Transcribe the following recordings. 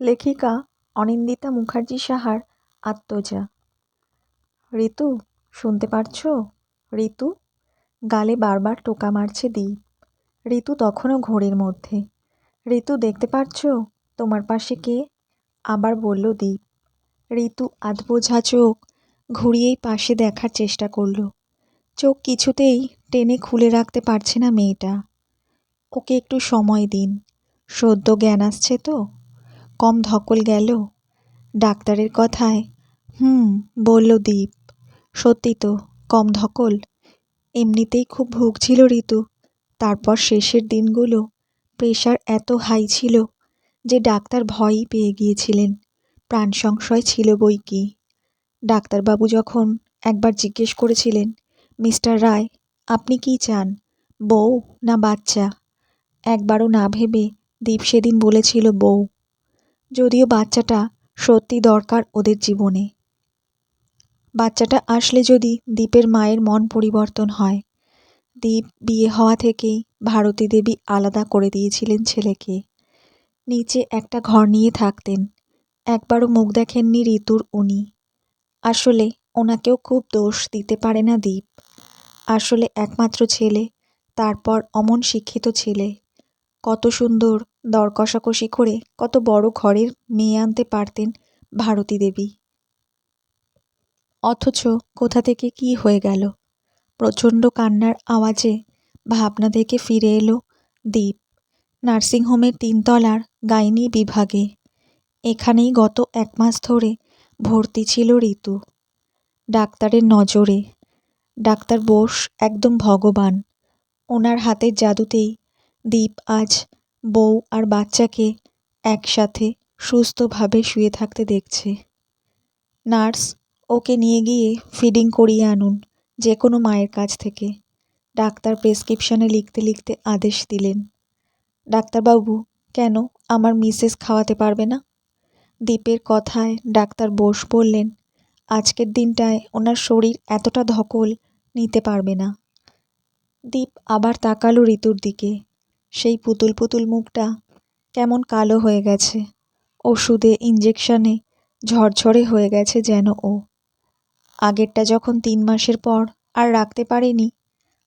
লেখিকা অনিন্দিতা মুখার্জি সাহার আত্মজা। ঋতু, শুনতে পারছ? ঋতু, গালে বারবার টোকা মারছে দ্বীপ। ঋতু তখনও ঘোরের মধ্যে। ঋতু, দেখতে পারছ? তোমার পাশে কে? আবার বলল দ্বীপ। ঋতু আধবোঝা চোখ ঘুরিয়েই পাশে দেখার চেষ্টা করল। চোখ কিছুতেই টেনে খুলে রাখতে পারছে না মেয়েটা। ওকে একটু সময় দিন। সদ্য জ্ঞান আসছে তো? কম ধকল গেল। ডাক্তারের কথায়, হুম, বলল দীপ। সত্যি তো, কম ধকল। এমনিতেই খুব ভুগছিল ঋতু। তারপর শেষের দিনগুলো প্রেশার এত হাই ছিল যে ডাক্তার ভয়ই পেয়ে গিয়েছিলেন। প্রাণ সংশয় ছিল বই কি। ডাক্তারবাবু যখন একবার জিজ্ঞেস করেছিলেন, মিস্টার রায়, আপনি কি চান, বউ না বাচ্চা? একবারও না ভেবে দীপ সেদিন বলেছিল বউ। যদিও বাচ্চাটা সত্যি দরকার ওদের জীবনে। বাচ্চাটা আসলে যদি দীপের মায়ের মন পরিবর্তন হয়, দীপ বিয়ে হওয়া থেকেই ভারতী দেবী আলাদা করে দিয়েছিলেন ছেলেকে। নিচে একটা ঘর নিয়ে থাকতেন, একবারও মুখ দেখেননি ঋতুর উনি। আসলে ওনাকেও খুব দোষ দিতে পারে না দীপ। আসলে একমাত্র ছেলে, তারপর অমন শিক্ষিত ছেলে। কত সুন্দর দর কষাকষি করে কত বড় ঘরের মেয়ে আনতে পারতেন ভারতী দেবী। অথচ কোথা থেকে কি হয়ে গেল? প্রচণ্ড কান্নার আওয়াজে ভাবনা থেকে ফিরে এলো দ্বীপ নার্সিংহোমের তিনতলার গাইনি বিভাগে। এখানেই গত এক মাস ধরে ভর্তি ছিল ঋতু। ডাক্তারের নজরে। ডাক্তার বোস একদম ভগবান। ওনার হাতের জাদুতেই দীপ আজ বউ আর বাচ্চাকে একসাথে সুস্থভাবে শুয়ে থাকতে দেখছে। নার্স ওকে নিয়ে গিয়ে ফিডিং করিয়ে আনুন যে কোনো মায়ের কাছ থেকে। ডাক্তার প্রেসক্রিপশনে লিখতে লিখতে আদেশ দিলেন। ডাক্তারবাবু, কেন আমার মিসেস খাওয়াতে পারবে না? দ্বীপের কথায় ডাক্তার বোস বললেন, আজকের দিনটায় ওনার শরীর এতটা ধকল নিতে পারবে না। দীপ আবার তাকালো ঋতুর দিকে। সেই পুতুল পুতুল মুখটা কেমন কালো হয়ে গেছে। ওষুধে ইঞ্জেকশনে ঝরঝরে হয়ে গেছে যেন ও। আগেরটা যখন তিন মাসের পর আর রাখতে পারেনি,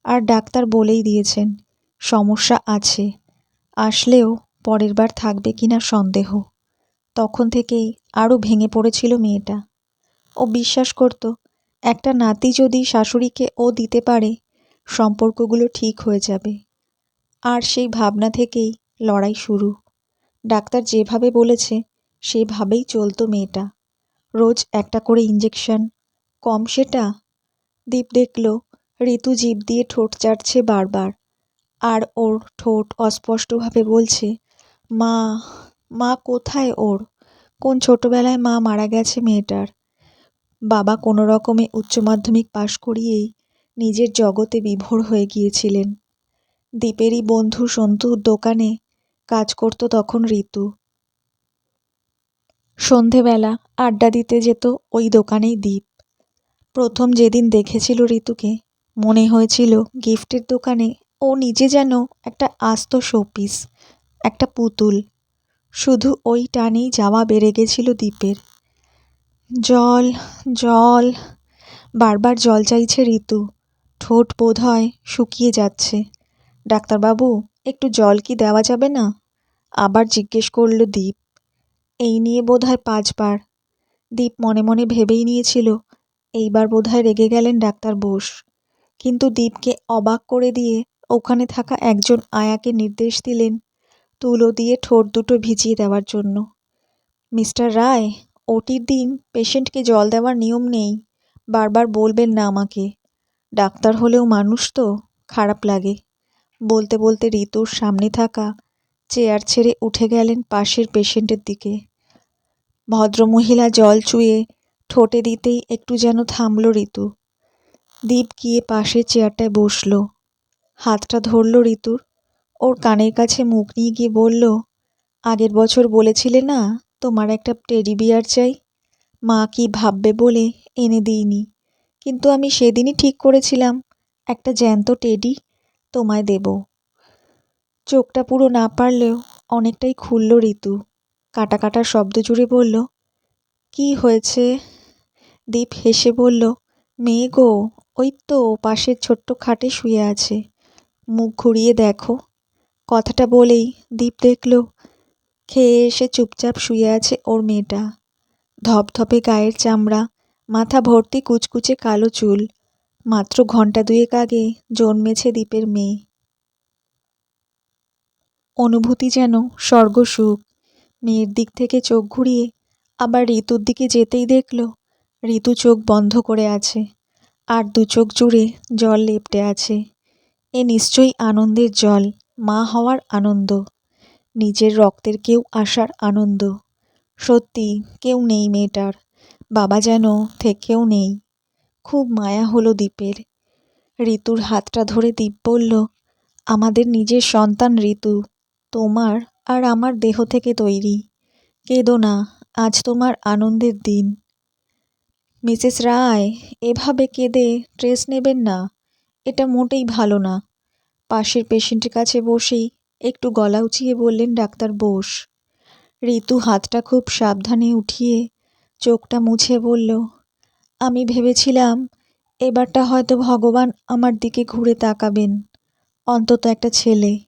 আর ডাক্তার বলেই দিয়েছেন, সমস্যা আছে, আসলেও পরের বার থাকবে কিনা সন্দেহ। তখন থেকেই আরও ভেঙে পড়েছিল মেয়েটা। ও বিশ্বাস করত, একটা নাতি যদি শাশুড়িকে ও দিতে পারে, সম্পর্কগুলো ঠিক হয়ে যাবে। আর সেই ভাবনা থেকেই লড়াই শুরু। ডাক্তার যেভাবে বলেছে, সেভাবেই চলতো মেয়েটা। রোজ একটা করে ইঞ্জেকশন কম সেটা? দীপ দেখল, ঋতু জীব দিয়ে ঠোঁট চাটছে বারবার। আর ওর ঠোঁট অস্পষ্টভাবে বলছে, মা মা কোথায় ওর? কোন ছোটবেলায় মা মারা গেছে মেয়েটার? বাবা কোনো রকমে উচ্চ মাধ্যমিক পাশ করিয়েই নিজের জগতে বিভোর হয়ে গিয়েছিলেন। দ্বীপেরই বন্ধু সন্তুর দোকানে কাজ করত তখন ঋতু। সন্ধেবেলা আড্ডা দিতে যেত ওই দোকানেই দ্বীপ প্রথম যেদিন দেখেছিল ঋতুকে, মনে হয়েছিল গিফটের দোকানে ও নিজে যেন একটা আস্ত শোপিস একটা পুতুল। শুধু ওই টানেই যাওয়া বেড়ে গেছিল দ্বীপের জল জল, বারবার জল চাইছে ঋতু। ঠোঁট বোধ হয় শুকিয়ে যাচ্ছে। ডাক্তারবাবু, একটু জল কি দেওয়া যাবে না? আবার জিজ্ঞেস করল দীপ। এই নিয়ে বোধ হয় পাঁচবার। দীপ মনে মনে ভেবেই নিয়েছিল, এইবার বোধ হয় রেগে গেলেন ডাক্তার বোস। কিন্তু দীপকে অবাক করে দিয়ে ওখানে থাকা একজন আয়াকে নির্দেশ দিলেন, তুলো দিয়ে ঠোঁট দুটো ভিজিয়ে দেওয়ার জন্য। মিস্টার রায়, ওটির দিন পেশেন্টকে জল দেওয়ার নিয়ম নেই, বারবার বলবেন না আমাকে। ডাক্তার হলেও মানুষ তো, খারাপ লাগে। বলতে বলতে ঋতুর সামনে থাকা চেয়ার ছেড়ে উঠে গেলেন পাশের পেশেন্টের দিকে। ভদ্রমহিলা জল চুয়ে ঠোঁটে দিতেই একটু যেন থামল ঋতু। দীপ গিয়ে পাশের চেয়ারটায় বসল। হাতটা ধরল ঋতুর। ওর কানের কাছে মুখ নিয়ে গিয়ে বলল, আগের বছর বলেছিলে না তোমার একটা টেডি বিয়ার চাই? মা কি ভাববে বলে এনে দিইনি। কিন্তু আমি সেদিনই ঠিক করেছিলাম। একটা জ্যান্ত টেডি তোমায় দেব। চোখটা পুরো না পারলেও অনেকটাই খুলল ঋতু। কাটা কাটা শব্দ জুড়ে বলল, কি হয়েছে? দীপ হেসে বলল, মেয়ে গো, ওই তো পাশের ছোট্ট খাটে শুয়ে আছে। মুখ ঘুরিয়ে দেখো। কথাটা বলেই দীপ দেখল, খেয়ে এসে চুপচাপ শুয়ে আছে ওর মেয়েটা। ধপধপে গায়ের চামড়া, মাথা ভর্তি কুচকুচে কালো চুল। মাত্র ঘণ্টা দুয়েক আগে জন্মেছে দ্বীপের মেয়ে। অনুভূতি যেন স্বর্গসুখ। মেয়ের দিক থেকে চোখ ঘুরিয়ে আবার ঋতুর দিকে যেতেই দেখল, ঋতু চোখ বন্ধ করে আছে আর দু চোখ জুড়ে জল লেপটে আছে। এ নিশ্চয়ই আনন্দের জল, মা হওয়ার আনন্দ। নিজের রক্তের কেউ আসার আনন্দ। সত্যি, কেউ নেই মেয়েটার, বাবা যেন থেকেও নেই। খুব মায়া হলো দ্বীপের ঋতুর হাতটা ধরে দ্বীপ বলল, আমাদের নিজের সন্তান ঋতু, তোমার আর আমার দেহ থেকে তৈরি। কেঁদো না, আজ তোমার আনন্দের দিন। মিসেস রায়, এভাবে কেঁদে ট্রেস নেবেন না, এটা মোটেই ভালো না। পাশের পেশেন্টের কাছে বসেই একটু গলা উঁচিয়ে বললেন ডাক্তার বোস। ঋতু হাতটা খুব সাবধানে উঠিয়ে চোখটা মুছে বলল আমি ভেবেছিলাম, এবারটা হয়তো ভগবান আমার দিকে ঘুরে তাকাবেন। অন্তত একটা ছেলে।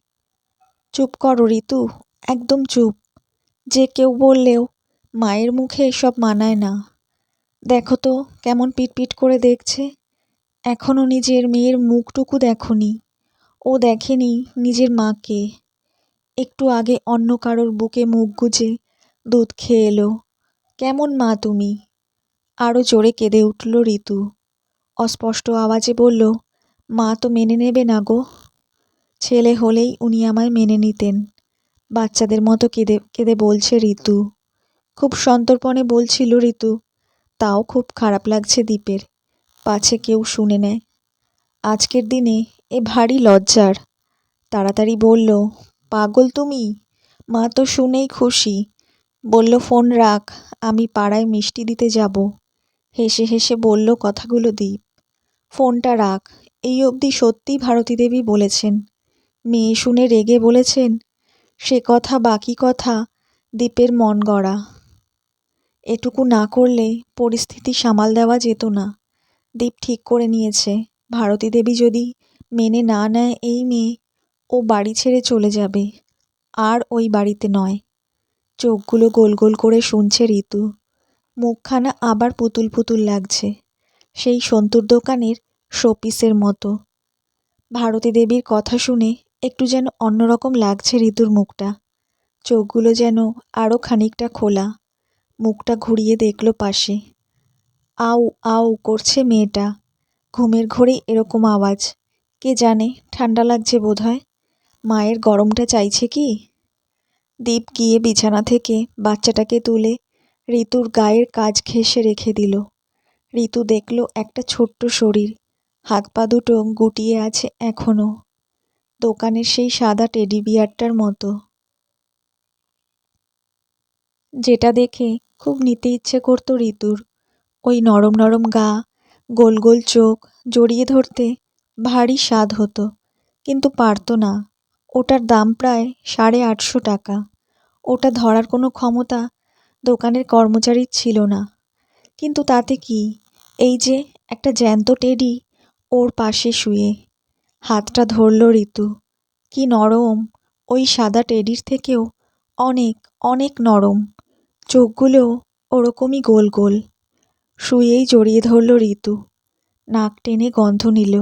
চুপ করো, ঋতু, একদম চুপ। যে কেউ বললেও মায়ের মুখে এসব মানায় না। দেখো তো, কেমন পিটপিট করে দেখছে। এখনও নিজের মেয়ের মুখটুকু দেখনি। ও দেখেনি নিজের মাকে। একটু আগে অন্য কারোর বুকে মুখ গুজে দুধ খেয়ে এলো। কেমন মা তুমি? আরও জোরে কেঁদে উঠল ঋতু। অস্পষ্ট আওয়াজে বলল, মা তো মেনে নেবে না গো। ছেলে হলেই উনি আমায় মেনে নিতেন। বাচ্চাদের মতো কেঁদে কেঁদে বলছে ঋতু। খুব সন্তর্পণে বলছিল ঋতু, তাও খুব খারাপ লাগছে দ্বীপের। পাছে কেউ শুনে নেয়। আজকের দিনে এ ভারী লজ্জার। তাড়াতাড়ি বলল, পাগল তুমি? মা তো শুনেই খুশি। বলল, ফোন রাখ, আমি পাড়ায় মিষ্টি দিতে যাব। হেসে হেসে বলল কথাগুলো দ্বীপ ফোনটা রাখ, এই অবধি সত্যিই ভারতী দেবী বলেছেন। মেয়ে শুনে রেগে বলেছেন, সে কথা বাকি কথা দ্বীপের মন গড়া। এটুকু না করলে পরিস্থিতি সামাল দেওয়া যেত না। দ্বীপ ঠিক করে নিয়েছে, ভারতী দেবী যদি মেনে না নেয় এই মেয়ে, ও বাড়ি ছেড়ে চলে যাবে। আর ওই বাড়িতে নয়। চোখগুলো গোল গোল করে শুনছে ঋতু। মুখখানা আবার পুতুল পুতুল লাগছে। সেই সন্তুর দোকানের শোপিসের মতো। ভারতী দেবীর কথা শুনে একটু যেন অন্যরকম লাগছে ঋতুর মুখটা। চোখগুলো যেন আরও খানিকটা খোলা। মুখটা ঘুরিয়ে দেখল পাশে। আউ আউ করছে মেয়েটা। ঘুমের ঘোরেই এরকম আওয়াজ। কে জানে, ঠান্ডা লাগছে বোধহয়। মায়ের গরমটা চাইছে কি? দীপ গিয়ে বিছানা থেকে বাচ্চাটাকে তুলে ঋতুর গায়ের কাজ ঘেঁষে রেখে দিল। ঋতু দেখল একটা ছোট্ট শরীর। হাত পা দুটো গুটিয়ে আছে এখনও দোকানের সেই সাদা টেডি বিয়ারটার মতো। যেটা দেখে খুব নিতে ইচ্ছে করতো ঋতুর। ওই নরম নরম গা, গোল গোল চোখ জড়িয়ে ধরতে ভারী স্বাদ হতো, কিন্তু পারতো না। ওটার দাম প্রায় সাড়ে আটশো টাকা। ওটা ধরার কোনো ক্ষমতা দোকানের কর্মচারী ছিল না। কিন্তু তাতে কি? এই যে একটা জ্যান্ত টেডি ওর পাশে শুয়ে। হাতটা ধরল ঋতু। কি নরম। ওই সাদা টেডির থেকেও অনেক অনেক নরম। চোখগুলো ওরকমই গোল গোল। শুয়েই জড়িয়ে ধরল ঋতু। নাক টেনে গন্ধ নিল।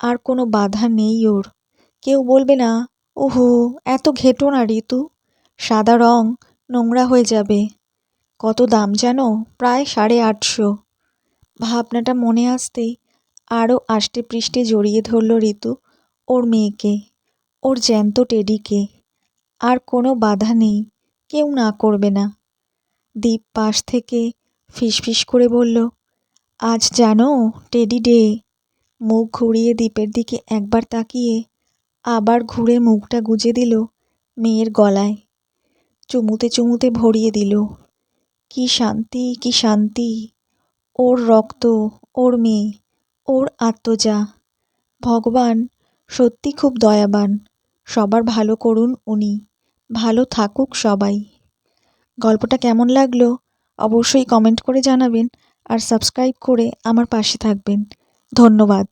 আর কোনো বাধা নেই ওর। কেউ বলবে না, ওহো, এত ঘেটো না ঋতু। সাদা রং নোংরা হয়ে যাবে। কত দাম জানো? প্রায় সাড়ে আটশো। ভাবনাটা মনে আসতেই আরও আষ্টে পৃষ্ঠে জড়িয়ে ধরল ঋতু ওর মেয়েকে, ওর জ্যান্ত টেডিকে। আর কোনো বাধা নেই, কেউ না করবে না। দ্বীপ পাশ থেকে ফিসফিস করে বলল, আজ জানো, টেডি ডে। মুখ ঘুরিয়ে দ্বীপের দিকে একবার তাকিয়ে আবার ঘুরে মুখটা গুজে দিল মেয়ের গলায়। চুমুতে চুমুতে ভরিয়ে দিল কি শান্তি কি শান্তি। ওর রক্ত, ওর মেয়ে, ওর আত্মজা। ভগবান সত্যি খুব দয়াবান। সবার ভালো করুন উনি। ভালো থাকুক সবাই। গল্পটা কেমন লাগল অবশ্যই কমেন্ট করে জানাবেন আর সাবস্ক্রাইব করে আমার পাশে থাকবেন। ধন্যবাদ।